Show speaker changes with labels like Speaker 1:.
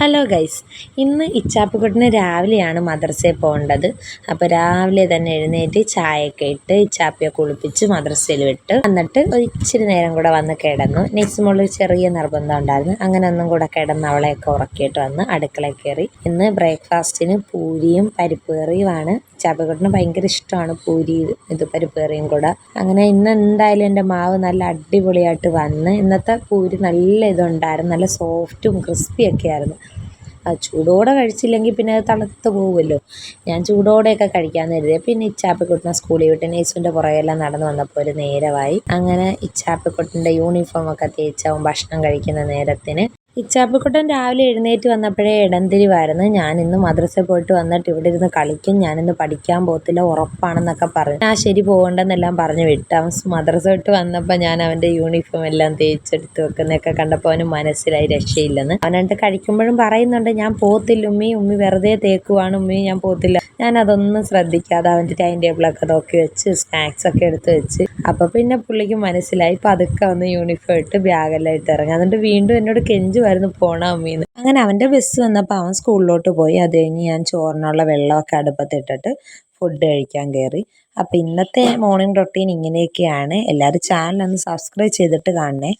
Speaker 1: Hello guys ഇന്ന് ഇച്ചാപ്പുകൂട്ടിന് രാവിലെയാണ് മദ്രസയിൽ പോകേണ്ടത്. അപ്പോൾ രാവിലെ തന്നെ എഴുന്നേറ്റ് ചായയൊക്കെ ഇട്ട് ഇച്ചാപ്പിയെ കുളിപ്പിച്ച് മദ്രസയിൽ വിട്ട് എന്നിട്ട് ഒരു ഇച്ചിരി നേരം കൂടെ വന്ന് കിടന്നു. നെക്സ്റ്റ് മോളിൽ ചെറിയ നിർബന്ധം ഉണ്ടായിരുന്നു. അങ്ങനെ ഒന്നും കൂടെ കിടന്ന് അവളെയൊക്കെ ഉറക്കിയിട്ട് വന്ന് അടുക്കളയിൽ കയറി. ഇന്ന് ബ്രേക്ക്ഫാസ്റ്റിന് പൂരിയും പരിപ്പ് കറിയുമാണ്. ഇച്ചാപ്പിക്കുട്ടിന് ഭയങ്കര ഇഷ്ടമാണ് പൂരി ഇത് പരിപ്പ് കറിയും കൂടെ. അങ്ങനെ ഇന്ന് എന്തായാലും എന്റെ മാവ് നല്ല അടിപൊളിയായിട്ട് വന്ന് ഇന്നത്തെ പൂരി നല്ല ഇതുണ്ടായിരുന്നു. നല്ല സോഫ്റ്റും ക്രിസ്പിയൊക്കെ ആയിരുന്നു. ചൂടോടെ കഴിച്ചില്ലെങ്കിൽ പിന്നെ അത് തണുത്ത് പോകുമല്ലോ ഞാൻ ചൂടോടെയൊക്കെ കഴിക്കാമെന്ന് കരുതിയ. പിന്നെ ഇച്ചാപ്പിക്കുട്ടിനെ സ്കൂളിൽ വിട്ട് നേഴ്സിന്റെ പുറകെല്ലാം നടന്നു വന്നപ്പോൾ ഒരു നേരമായി. അങ്ങനെ ഇച്ചാപ്പിക്കുട്ടിന്റെ യൂണിഫോമൊക്കെ തേച്ചാവും ഭക്ഷണം കഴിക്കുന്ന നേരത്തിന് ഇച്ചാപ്പിക്കുട്ടൻ രാവിലെ എഴുന്നേറ്റ് വന്നപ്പോഴേ ഇടംതിരിവായിരുന്നു ഞാൻ ഇന്ന് മദ്രസ പോയിട്ട് വന്നിട്ട് ഇവിടെ ഇരുന്ന് കളിക്കും. ഞാനിന്ന് പഠിക്കാൻ പോകത്തില്ല ഉറപ്പാണെന്നൊക്കെ പറഞ്ഞു ആ ശരി പോകണ്ടെന്നെല്ലാം പറഞ്ഞു വിട്ട്. അവൻ മദ്രസ വിട്ട് വന്നപ്പോൾ ഞാൻ അവന്റെ യൂണിഫോം എല്ലാം തേച്ചെടുത്ത് വെക്കുന്നതൊക്കെ കണ്ടപ്പോൾ അവന് മനസ്സിലായി രക്ഷയില്ലെന്ന്. അവനണ്ട് കഴിക്കുമ്പോഴും പറയുന്നുണ്ട് ഞാൻ പോകത്തില്ല ഉമ്മി ഉമ്മി വെറുതെ തേക്കുവാണ് ഉമ്മി ഞാൻ പോകത്തില്ല. ഞാൻ അതൊന്നും ശ്രദ്ധിക്കാതെ അവന്റെ ടൈം ടേബിളൊക്കെ നോക്കി വെച്ച് സ്നാക്സ് ഒക്കെ എടുത്ത് വെച്ച്. അപ്പോൾ പിന്നെ പുള്ളിക്ക് മനസ്സിലായി പതുക്കെ ഒന്ന് യൂണിഫോം ഇട്ട് ബാഗെല്ലാം ഇട്ട് ഇറങ്ങി. എന്നിട്ട് വീണ്ടും എന്നോട് കെഞ്ചുമായിരുന്നു പോണ അമ്മീന്ന്. അങ്ങനെ അവന്റെ ബസ് വന്നപ്പോൾ അവൻ സ്കൂളിലോട്ട് പോയി. അത് കഴിഞ്ഞ് ഞാൻ ചോറിനുള്ള വെള്ളമൊക്കെ അടുപ്പത്തിട്ടിട്ട് ഫുഡ് കഴിക്കാൻ കയറി അപ്പോൾ ഇന്നത്തെ മോർണിംഗ് റൊട്ടീൻ ഇങ്ങനെയൊക്കെയാണ്. എല്ലാവരും ചാനൽ ഒന്ന് സബ്സ്ക്രൈബ് ചെയ്തിട്ട് കാണണേ.